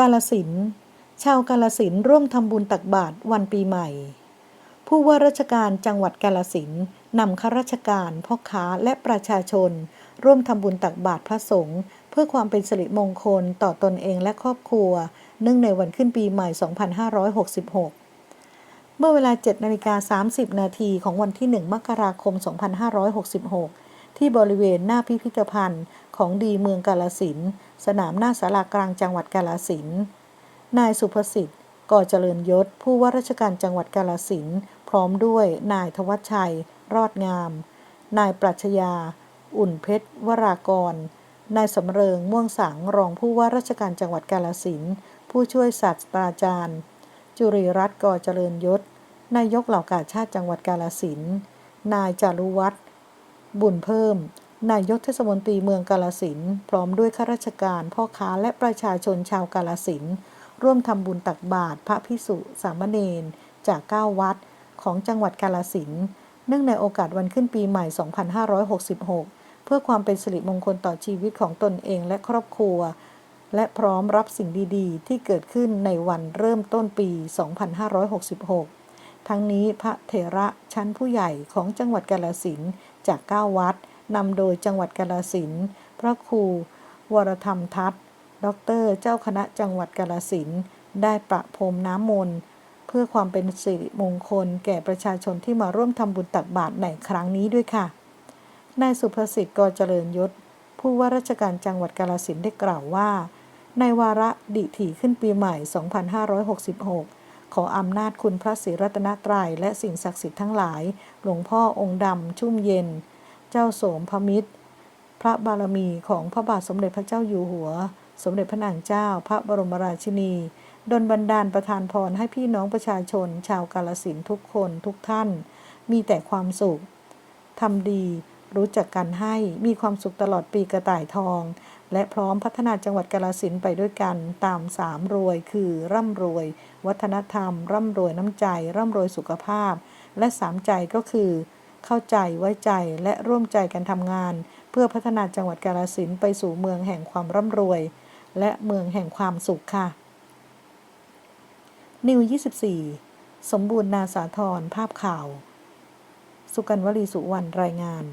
กาลสินชาวกาลสินร่วมทำบุญตักบาตรวันปีใหม่ ผู้ว่าราชการจังหวัดกาลสินนำข้าราชการพ่อค้าและประชาชน ร่วมทำบุญตักบาตรพระสงฆ์เพื่อความเป็นสิริมงคลต่อตนเองและครอบครัว เนื่องในวันขึ้นปีใหม่ 2566 เมื่อเวลา 7นาฬิกา30 นาทีของวันที่ 1 มกราคม 2566 ที่บริเวณหน้าพิพิธภัณฑ์ ของดีเมืองกาลสินสนามหน้าสารากลางจังหวัดกาลสินนายสุภสิทธิ์ก่อเจริญยศ ผู้ว่าราชการจังหวัดกาลสินพร้อมด้วยนายทวัชชัย รอดงาม นายปรัชญา อุ่นเพชร วรากร นายสำเริงม่วงสังรองผู้ว่าราชการจังหวัดกาลสินผู้ช่วยศาสตราจารย์ จุริรัตน์ก่อเจริญยศ นายกเหล่ากาชาติจังหวัดกาลสินนายจารุวัฒน์ บุญเพิ่ม นายกเทศมนตรีเมืองกาลสินพร้อมด้วยข้าราชการพ่อค้าและประชาชนชาวกาลสินร่วมทำบุญตักบาตรพระพิสุสามเณรจาก 9 วัดของจังหวัดกาลสินเนื่องในโอกาสวันขึ้นปีใหม่ 2566 เพื่อความเป็นสิริมงคลต่อชีวิตของตนเองและครอบครัว และพร้อมรับสิ่งดีๆ ที่เกิดขึ้นในวันเริ่มต้นปี 2566 ทั้งนี้พระเถระชั้นผู้ใหญ่ของจังหวัดกาลสิน จาก 9 วัดนำโดยจังหวัดกาลสินพระครู วรธรรมทัตด็อกเตอร์เจ้าคณะจังหวัดกาลสินได้ประพรมน้ำมนต์เพื่อความเป็นสิริมงคล แก่ประชาชนที่มาร่วมทำบุญตักบาตรในครั้งนี้ด้วยค่ะนายสุภสิทธิ์กอเจริญยศ ผู้ว่าราชการจังหวัดกาลสินได้กล่าวว่า ในวาระดิถีขึ้นปีใหม่ 2566 ขออำนาจคุณพระศรีรัตนตรัยและสิ่งศักดิ์สิทธิ์ทั้งหลาย หลวงพ่อองค์ดำชุ่มเย็น เจ้าโสมพมิตร พระบารมีของพระบาทสมเด็จพระเจ้าอยู่หัว สมเด็จพระนางเจ้า พระบรมราชินีดลบันดาลประทานพรให้พี่น้องประชาชน ชาวกาลสินทุกคนทุกท่าน มีแต่ความสุขทำดี รู้จักกันให้มีความสุขตลอดปีกระต่ายทอง และพร้อมพัฒนาจังหวัดกาลสินไปด้วยกันตามสามรวย คือร่ำรวย วัฒนธรรม ร่ำรวยน้ำใจ ร่ำรวยสุขภาพ และสามใจก็คือ เข้าใจไว้ใจและร่วมใจกันทำงาน เพื่อพัฒนาจังหวัดกาลสินไปสู่เมืองแห่งความร่ำรวย และเมืองแห่งความสุขค่ะนิว 24 สมบูรณ์นาสาธรภาพข่าว สุกันวลีสุวรรณรายงาน